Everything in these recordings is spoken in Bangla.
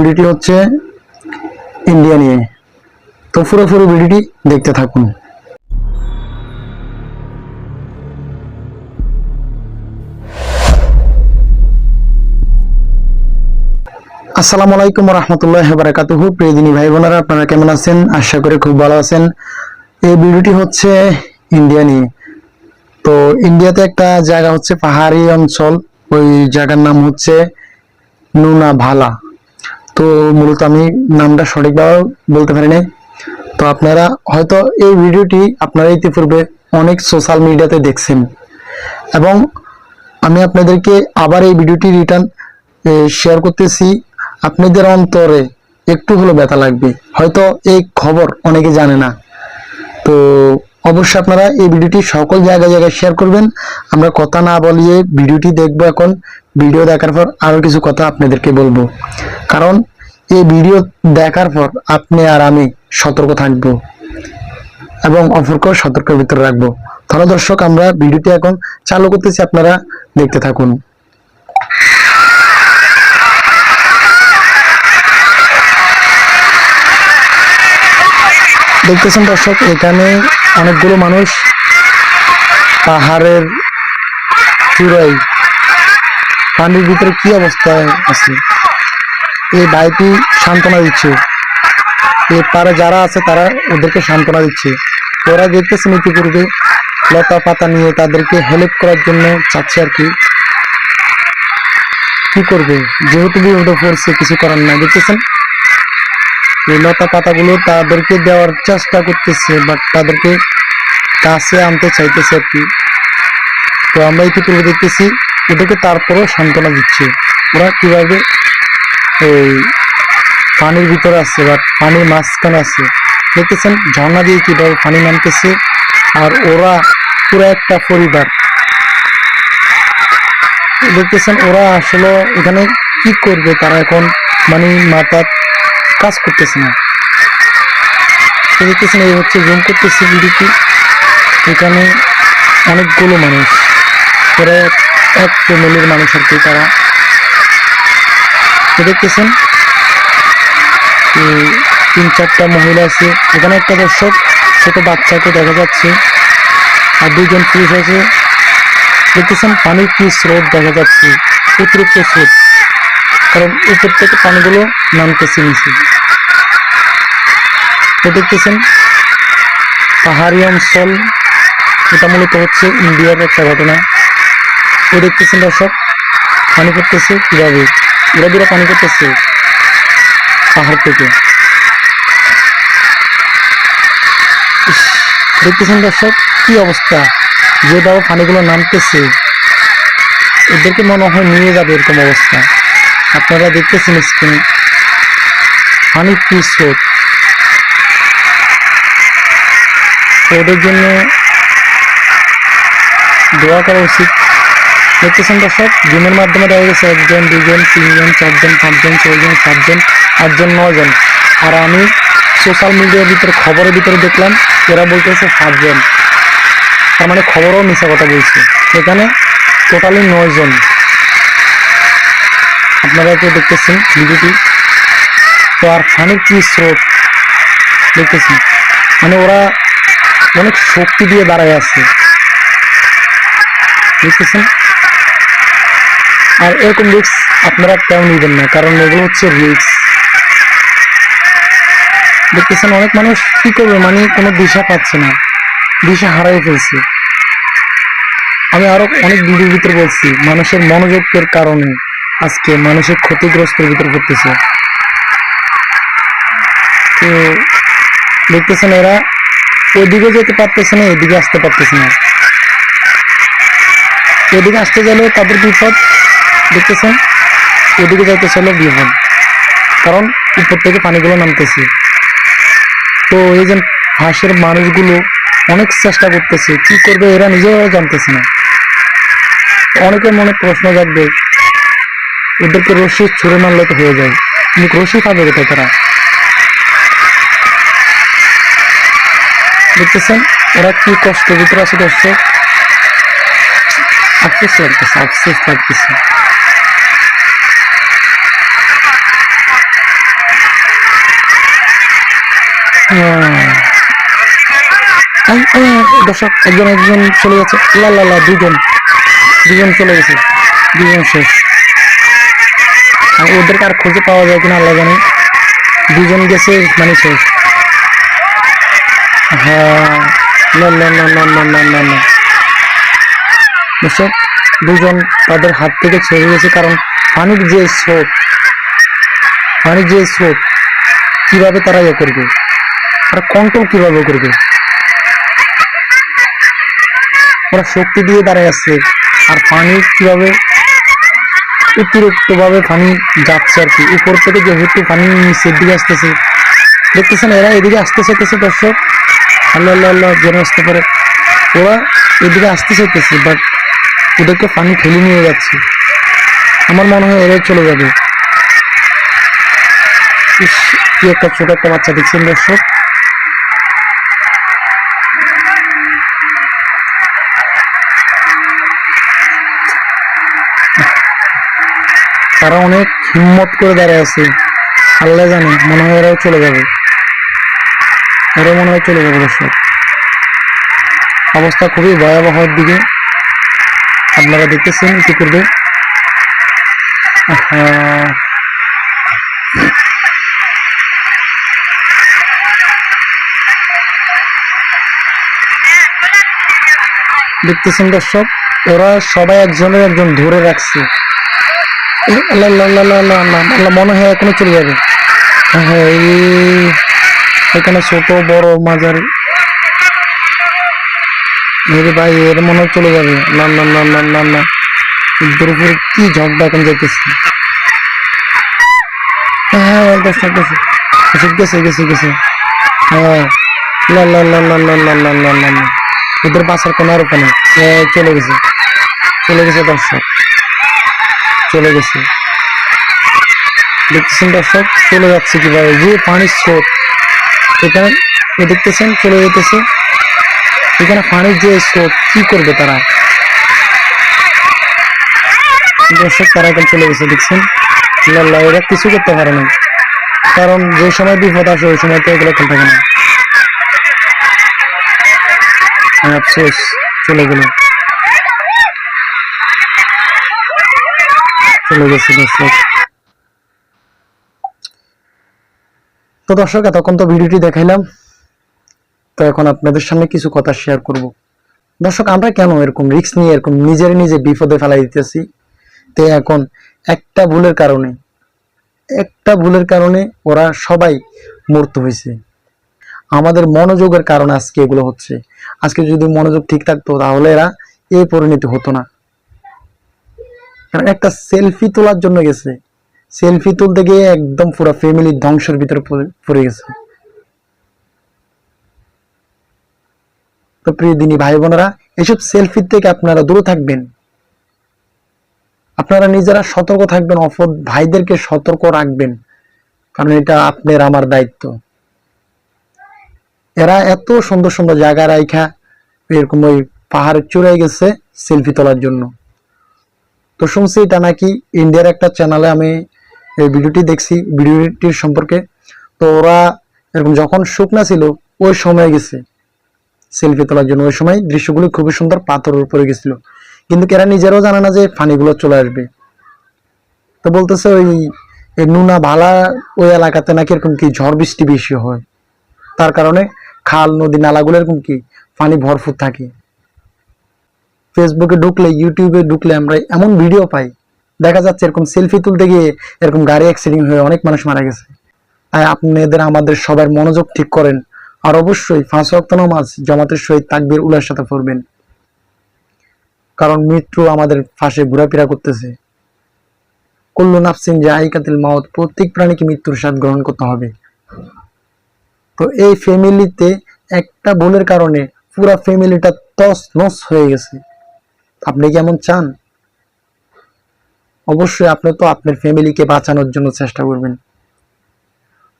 ভিডিওটি হচ্ছে ইন্ডিয়া নিয়ে। তো পুরোপুরি ভিডিওটি দেখতে থাকুন। আসসালামু আলাইকুম রহমতুল্লাহ বারাকাতুহু প্রিয় দিনী ভাই বোনেরা, আপনারা কেমন আছেন? আশা করি খুব ভালো আছেন। এই ভিডিওটি হচ্ছে ইন্ডিয়া নিয়ে। তো ইন্ডিয়াতে একটা জায়গা হচ্ছে পাহাড়ি অঞ্চল। ওই জায়গার নাম হচ্ছে নুনা ভালা তো মূলত আমি নামটা সঠিকভাবে বলতে পারি নাই। তো আপনারা হয়তো এই ভিডিওটি আপনারা ইতিপূর্বে অনেক সোশ্যাল মিডিয়াতে দেখছেন। এবং আমি আপনাদেরকে আবার এই ভিডিওটি রিটার্ন শেয়ার করতেছি। আপনাদের অন্তরে একটু হলো ব্যথা লাগবে। হয়তো এই খবর অনেকে জানে না। তো অবশ্যই আপনারা এই ভিডিওটি সকল জায়গায় জায়গায় শেয়ার করবেন। আমরা কথা না বলিয়ে ভিডিওটি দেখব এখন। ভিডিও দেখার পর আরও কিছু কথা আপনাদেরকে বলব। কারণ এই ভিডিও দেখার পর আপনি আর আমি সতর্ক থাকব এবং অপরকেও সতর্কের ভিতরে রাখব। তাহলে দর্শক, আমরা ভিডিওটি এখন চালু করতেছি, আপনারা দেখতে থাকুন। দেখতেছেন দর্শক, এখানে অনেকগুলো মানুষ পাহাড়ের চূড়াই পানির ভিতরে কি অবস্থায় আছে? এই ভাইটি সান্ত্বনা দিচ্ছে। এই পারে যারা আছে, তারা ওদেরকে সান্ত্বনা দিচ্ছে। ওরা দেখতেছেন ইতিপূর্বে লতা পাতা নিয়ে তাদেরকে হেল্প করার জন্য চাচ্ছে আর কি। কি করবে? যেহেতু বিপদে পড়ছে, কিছু করার নাই, দেখতেছেন? এই লতা পাতাগুলো তাদেরকে দেওয়ার চেষ্টা করতেছে বাট তাদেরকে কাছে আনতে চাইতেছে আর কি। তো আমরা ইতিপূর্বে দেখতেছি, ওদেরকে তারপরেও সান্ত্বনা দিচ্ছে। ওরা কীভাবে এই পানির ভিতরে আছে বা পানির মাঝখানে আছে। দেখতেছেন, ঝর্ণা দিয়ে কীভাবে পানি নামতেছে আর ওরা পুরো একটা পরিবার। দেখতেছেন, ওরা আসলে এখানে কি করবে? তারা এখন মানে মাথা কাজ করতেছে না। দেখতেছেন, এই হচ্ছে জুম করতেছে ভিডিওটি। এখানে অনেকগুলো মানুষ ওরা এক ফ্যামিলির মানুষ আর কি তারা তো দেখতেছেন তিন চারটা মহিলা আছে। এখানে একটা দর্শক, ছোট বাচ্চাকে দেখা যাচ্ছে আর দুইজন পুরুষ আছে। দেখতেছেন পানির কি স্রোত দেখা যাচ্ছে, অতিরিক্ত স্রোত, কারণ উপর থেকে পানিগুলো নামতেছে নিচে। তো দেখতেছেন পাহাড়ি অঞ্চল, এটা মূলত হচ্ছে ইন্ডিয়ার একটা ঘটনা। তো দেখতেছেন দর্শক, পানি পড়তেছে কীভাবে? দূরা দূরা পানি পড়তেছে পাহাড় থেকে। দেখতেছেন দর্শক, কি অবস্থা? যেভাবে পানিগুলো নামতেছে, এদেরকে মনে হয় নিয়ে যাবে এরকম অবস্থা। আপনারা দেখতেছেন স্ক্রিনে পানির কি স্রোত? ওদের জন্য দোয়া করা উচিত। দেখতেছেন দর্শক জুমের মাধ্যমে দেখা গেছে একজন, দুজন, তিনজন, চারজন, পাঁচজন, ছয়জন, সাতজন, আটজন নজন আর আমি সোশ্যাল মিডিয়ার ভিতরে, খবরের ভিতরে দেখলাম, এরা বলতেছে সাতজন তার মানে খবরও মিশা কথা বলছে। এখানে টোটালি নয় জন আপনারা তো দেখতেছেন ভিডিওটি। তো আর ফানির কি স্রোত? দেখতেছি মানে ওরা অনেক শক্তি দিয়ে দাঁড়ায় আছে। দেখতেছেন? আর এরকম রিক্স আপনারা কেউ নিবেন না, কারণ এগুলো হচ্ছে রিক্স দেখতেছেন, অনেক মানুষ কি করবে? মানে কোনো দিশা পাচ্ছে না, দিশা হারাই ফেলছে। আমি আরও অনেক ভিডিওর ভিতরে বলছি, মানুষের মনোযোগের কারণে আজকে মানুষের ক্ষতিগ্রস্তের ভিতরে পড়তেছে। তো দেখতেছেন এরা ওদিকে যেতে পারতেছে না, এদিকে আসতে পারতেছে না। এদিকে আসতে গেলে তাদের বিপদ দেখতেছেন? এদিকে যাইতে চলে বিপদ কারণ উপর থেকে পানিগুলো নামতেছে। তো এই যে হাঁসের মানুষগুলো অনেক চেষ্টা করতেছে, কি করবে এরা নিজেরাও জানতেছে না। অনেকের মনে প্রশ্ন জাগবে ওদেরকে রশি ছুঁড়ে মারলে তো হয়ে যায়। কিন্তু রশি পাবে কোথায় তারা? দেখতেছেন ওরা কি কষ্ট, ভিতরে আছে দর্শক আফসোস লাগতেছে আফসোস লাগতেছে। দর্শক, একজন একজন চলে যাচ্ছে লা লা লা দুজন দুজন চলে গেছে। দুজন শেষ। আর ওদেরকে আর খুঁজে পাওয়া যায় কিনা আল্লাহ জানে। দুজন গেছে মানে শেষ। হ্যাঁ। দুজন তাদের হাত থেকে ছেড়ে গেছে কারণ পানির যে স্রোত, পানির যে স্রোত, কীভাবে তারা ইয়ে করবে? তারা কন্ট্রোল কীভাবে করবে? ওরা শক্তি দিয়ে দাঁড়ায় আছে। আর পানি কীভাবে? অতিরিক্ত ভাবে পানি যাচ্ছে আর কি। উপর থেকে যেহেতু পানি নিচের দিকে আসতেছে। দেখতেছেন, এরা এদিকে আসতে চাইতেছে, দর্শক। আল্লাহ আল্লাহ আল্লাহ, যেন আসতে পারে। ওরা এদিকে আসতে চাইতেছে বাট ওদেরকে পানি ঠেলে নিয়ে যাচ্ছে। আমার মনে হয় এরাই চলে যাবে। কি একটা ছোট একটা বাচ্চা দেখছেন, দর্শক? তারা অনেক হিম্মত করে দাঁড়িয়ে আছে। আল্লাহ জানে, মনে হয় এরাও চলে যাবে। এরাও মনে হয় চলে যাবে দর্শক। অবস্থা খুবই ভয়াবহর দিকে। আপনারা দেখতেছেন কি করবে। দেখতেছেন দর্শক, ওরা সবাই একজনের একজন ধরে রাখছে। মনে হয় এখনও চলে যাবে হ্যাঁ, হ্যাঁ, এখানে ছোট বড় মেরে ভাই এর মনে চলে যাবে না না না না না না এদের উপরে কি ঝগড়া এখন যাইতেছে হ্যাঁ হ্যাঁ দর্শক গেছে গেছে গেছে হ্যাঁ ওদের বাসার কোনো আর হ্যাঁ, চলে গেছে চলে গেছে দর্শক চলে গেছে। দেখতেছেন দর্শক, চলে যাচ্ছে কীভাবে? যে পানির স্রোত, এখানে দেখতেছেন, চলে যেতেছে। এখানে পানির যে স্রোত, কি করবে তারা? দর্শক, তারা এখন চলে গেছে, দেখছেন? আল্লাহ, এরা কিছু করতে পারে না কারণ যে সময় বিপদ আসে, ওই সময় তো এগুলো খেলতে থাকে না। আফসোস, চলে গেল। চলে গেছে তো দর্শক, এতক্ষণ তো ভিডিওটি দেখাইলাম। তো এখন আপনাদের সামনে কিছু কথা শেয়ার করব। দর্শক, আমরা কেন এরকম রিস্ক নিয়ে, এরকম নিজের নিজে বিপদে ফেলাই দিতেছি? তো এখন একটা ভুলের কারণে, একটা ভুলের কারণে ওরা সবাই মূর্ত হয়েছে। আমাদের মনোযোগের কারণে আজকে এগুলো হচ্ছে। আজকে যদি মনোযোগ ঠিক থাকতো, তাহলে এরা এই পরিণতি হতো না। কারণ একটা সেলফি তোলার জন্য গেছে। সেলফি তুলতে গিয়ে একদম পুরো ফ্যামিলির ধ্বংসের ভিতরে পড়ে- গেছে। তো প্রিয় দিনী ভাই বোনেরা, এসব সেলফি থেকে আপনারা দূরে থাকবেন। আপনারা নিজেরা সতর্ক থাকবেন, অপর ভাইদেরকে সতর্ক রাখবেন। কারণ এটা আপনার আমার দায়িত্ব। এরা এত সুন্দর সুন্দর জায়গা রাইখা, এরকম ওই পাহাড়ের চূড়ায় গেছে সেলফি তোলার জন্য। তো শুনছি এটা নাকি ইন্ডিয়ার একটা চ্যানেলে আমি এই ভিডিওটি দেখছি, ভিডিওটির সম্পর্কে। তো ওরা এরকম যখন শুকনা ছিল, ওই সময় গেছে সেলফি তোলার জন্য। ওই সময় দৃশ্যগুলো খুবই সুন্দর পাথরের উপরে গেছিল। কিন্তু এরা নিজেরাও জানে না যে ফানিগুলো চলে আসবে। তো বলতেছে ওই নুনা ভালা ওই এলাকাতে নাকি এরকম কি ঝড় বৃষ্টি বেশি হয়। তার কারণে খাল, নদী, নালাগুলো এরকম কি পানি ভরপুর থাকে। ফেসবুকে ঢুকলে ইউটিউবে ঢুকলে আমরা এমন ভিডিও পাই। দেখা যাচ্ছে এরকম সেলফি তুলতে গিয়ে এরকম গাড়ি অ্যাক্সিডেন্ট হয়ে অনেক মানুষ মারা গেছে। তাই আপনাদের, আমাদের সবার মনোযোগ ঠিক করেন। আর অবশ্যই পাঁচ ওয়াক্ত নামাজ, জামাতের সহিত তাকবীর উল্লার সাথে পড়বেন। কারণ মৃত্যু আমাদের পাশে ঘোরাফেরা করতেছে। কুল্লু নাফসিন জাইকাতিল মাউত, প্রত্যেক প্রাণীকে মৃত্যুর স্বাদ গ্রহণ করতে হবে। তো এই ফ্যামিলিতে একটা ভুলের কারণে পুরা ফ্যামিলিটা তস নস হয়ে গেছে। আপনি কেমন চান? অবশ্যই আপনি তো আপনার ফ্যামিলিকে বাঁচানোর জন্য চেষ্টা করবেন।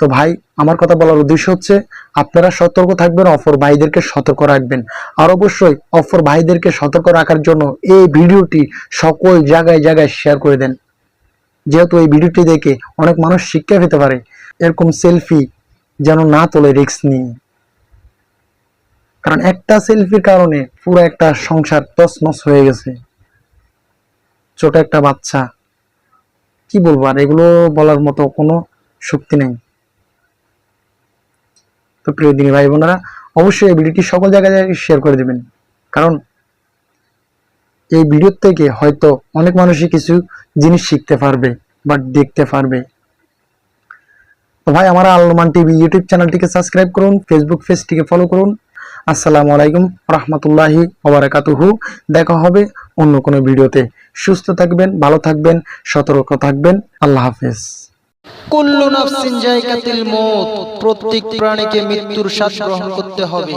তো ভাই, আমার কথা বলার উদ্দেশ্য হচ্ছে, আপনারা সতর্ক থাকবেন অফর ভাইদেরকে সতর্ক রাখবেন। আর অবশ্যই অফর ভাইদেরকে সতর্ক রাখার জন্য এই ভিডিওটি সকল জায়গায় জায়গায় শেয়ার করে দেন। যেহেতু এই ভিডিওটি দেখে অনেক মানুষ শিক্ষা পেতে পারে, এরকম সেলফি যেন না তোলে রিস্ক নিয়ে। কারণ একটা সেলফির কারণে পুরো একটা সংসার তছনছ হয়ে গেছে। ছোট একটা বাচ্চা। কি বলব, আর এগুলো বলার মতো কোনো শক্তি নেই। তো প্রিয় দিনী ভাই বোনেরা, অবশ্যই এই ভিডিওটি সকল জায়গায় শেয়ার করে দেবেন। কারণ এই ভিডিও থেকে হয়তো অনেক মানুষই কিছু জিনিস শিখতে পারবে বা দেখতে পারবে। তো ভাই, আমার আলমান টিভি ইউটিউব চ্যানেলটিকে সাবস্ক্রাইব করুন ফেসবুক পেজটিকে ফলো করুন। আসসালামু আলাইকুম রহমতুল্লাহি ওবরাকাতুহু দেখা হবে অন্য কোনো ভিডিওতে। সুস্থ থাকবেন, ভালো থাকবেন, সতর্ক থাকবেন। আল্লাহ হাফেজ। কুল্লু নাফসিন জায়গাতিল মউত, প্রত্যেক প্রাণীকে মৃত্যুর শ্বাস গ্রহণ করতে হবে।